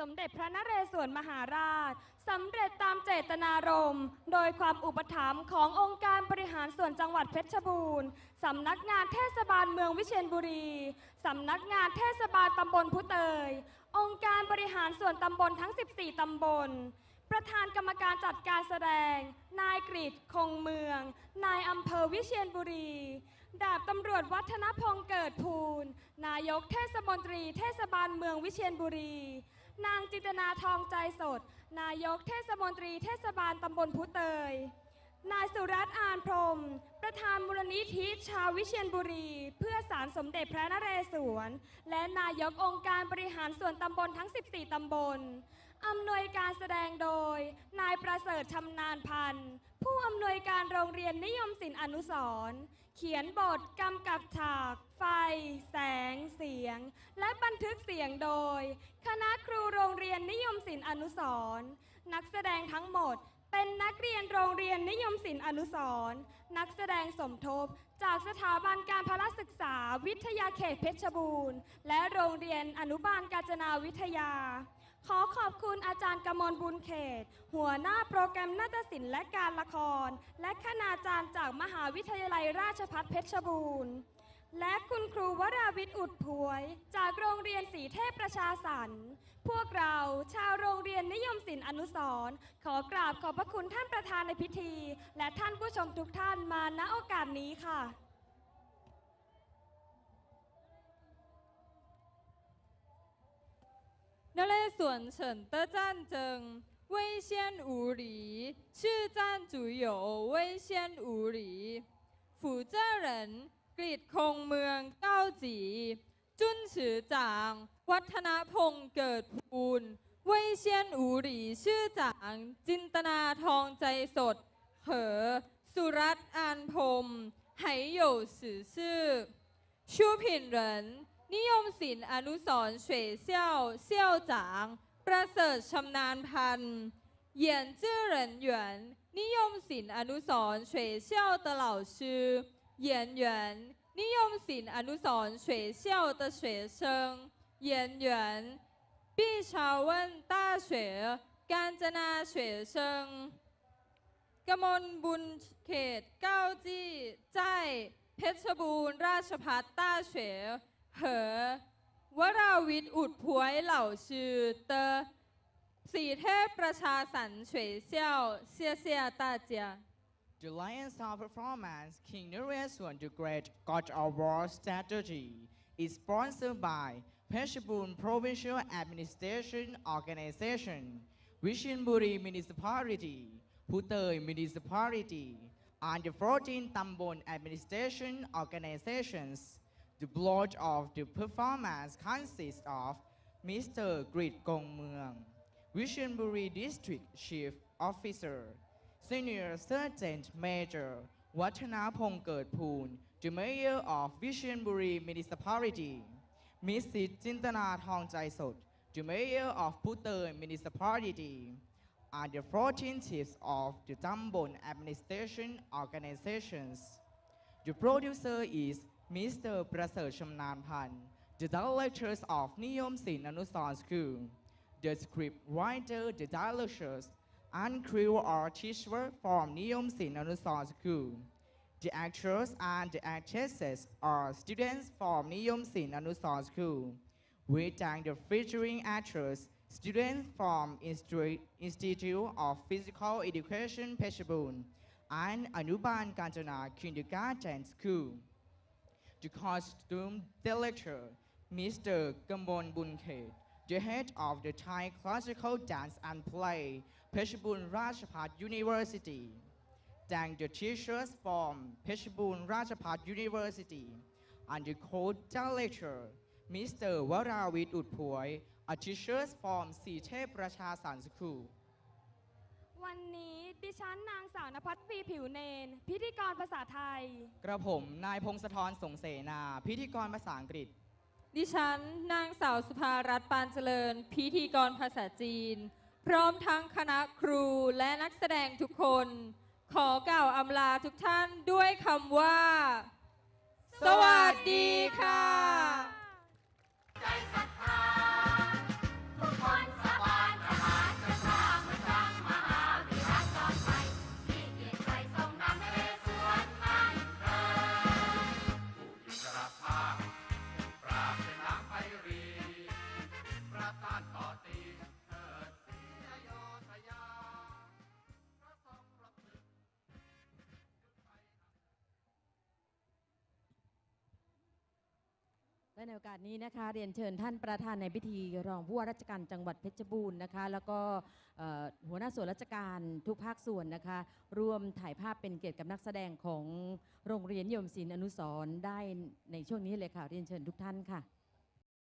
สมเด็จพระนเรศวรมหาราชสำเร็จตามเจตนารมณ์ โดยความอุปถัมภ์ขององค์การบริหารส่วนจังหวัดเพชรบูรณ์สำนักงานเทศบาลเมืองวิเชียรบุรีสำนักงานเทศบาลตำบลพุเตย องค์การบริหารส่วนตำบลทั้ง 14 ตำบล ประธานกรรมการจัดการแสดง นายกริชคงเมือง นายอำเภอวิเชียรบุรี ดาบตำรวจวัฒนพงษ์เกิดภูลนายกเทศมนตรีเทศบาลเมืองวิเชียรบุรี นางจินตนาทองใจสด นายกเทศมนตรีเทศบาลตำบลพุเตย นายสุรัตน์อานพรม ประธานมูลนิธิชาววิเชียรบุรี เพื่อสารสมเด็จพระนเรศวร และนายกองค์การบริหารส่วนตำบลทั้ง 14 ตำบลอำนวยการแสดงโดย นายประเสริฐชำนาญพันธ์ ผู้อำนวยการโรงเรียนนิยมศิลป์อนุสร เขียนบทกำกับฉาก ไฟ แสง เสียง และบันทึกเสียงโดย คณะครูโรงเรียนนิยมศิลป์อนุสรณ์นักแสดงทั้งหมดเป็นนักเรียนโรงเรียนนิยมศิลป์อนุสรณ์นักแสดงสมทบ จากสถาบันการพละศึกษาวิทยาเขตเพชรบูรณ์ และโรงเรียนอนุบาลกาญจนาวิทยา ขอขอบคุณอาจารย์กมลบุญเขต หัวหน้าโปรแกรมนาฏศิลป์และการละคร และคณาจารย์จากมหาวิทยาลัยราชภัฏเพชรบูรณ์ และคุณครูวราวิทย์อุดพวย จากโรงเรียนสีเทพประชาสรรค์พวกเราชาวโรงเรียนนิยมศิลป์อนุสร์ขอกราบขอบพระคุณท่านประธานในพิธี และท่านผู้ชมทุกท่านมาณโอกาสนี้ค่ะ นเรศวร省的战争危险无理，是战主有危险无理。负责人กฤษคงเมืองเก้าจีจุนฉือจาง วัฒนพงษ์เกิดภูลเว่ยเซียนอูหลีชื่อจาง จินตนาทองใจสด เหอ สุรัตน์อานพรมไหห有史事ชูผินเหริน นิยมศิลป์อนุสร์เฉวเซี่ยวเซี่ยวจาง ประเสริฐชำนาญพันธ์เหยียนจื้อเหรินหยวนนิยมศิลป์อนุสร์เฉวเซี่ยวตะเหล่าชื่อเหยียนหยวนนิยมศิลป์อนุสร์เฉวเซี่ยวตะเฉวยเชิงเหยียนหยวนบี้ชาวเวินต้าเฉวยการจนาเฉวยเชิงกมลบุญเขตเก้าจี้ใจเพชรบูรณ์ราชพัฒต้าเฉวย เหอวราวิทย์อุดพวยเหล่าชื่อเตอสีเทพประชาสรรค์เฉยเซี่ยวเซียเซียตาเจีย The Lion Star performance King Naresuan the Great God of War strategy is sponsored by Peshapur Provincial Administration Organization, Vishinburi Municipality, Putoi Municipality, and the 14 Tambon Administration Organizations. The board of the performance consists of Mr. Grit Gong Muang, Vishinburi District Chief Officer, Senior Sergeant Major Watanapong Poon, the Mayor of Vishanburi Municipality, Mrs. Jintana Thong Jai Sot, the Mayor of Putter Municipality, and the 14 chiefs of the Tambon Administration Organizations. The producer is Mr. Prasad Shamnan Pan, the directors of Niyom Sin Anusan School. The script writer, the directors, and crew teachers from Niyom Sin Anusan School. The actors and the actresses are students from Niyom Sin Anusan School. We thank the featuring actors, students from Institute of Physical Education Peshawar and Anuban Kanchana Kindergarten School. The costume director, Mr. Gambon Bunkhet, the head of the Thai Classical Dance and Play, Peshawar Rajapat University. Thank the teachers from Peshawar Rajapat University and the co-director, Mr. Waravit Utpoi, a teachers from Sithe Prachasan School. วันนี้ ดิฉันนางสาวนภัทรปีผิวเนน พิธีกรภาษาไทย กระผมนายพงศธรสงเสนา พิธีกรภาษาอังกฤษ ดิฉันนางสาวสุภารัตน์ปานเจริญ พิธีกรภาษาจีน พร้อมทั้งคณะครูและนักแสดงทุกคน ขอกล่าวอำลาทุกท่านด้วยคำว่า สวัสดีค่ะ และในโอกาสนี้นะคะเรียนเชิญท่านประธานในพิธีรองผู้ว่าราชการจังหวัดเพชรบูรณ์นะคะแล้วก็หัวหน้าส่วนราชการทุกภาคส่วนนะคะร่วมถ่ายภาพเป็นเกียรติกับนักแสดงของโรงเรียนยมศิลป์อนุสรได้ในช่วงนี้เลยค่ะเรียนเชิญทุกท่านค่ะ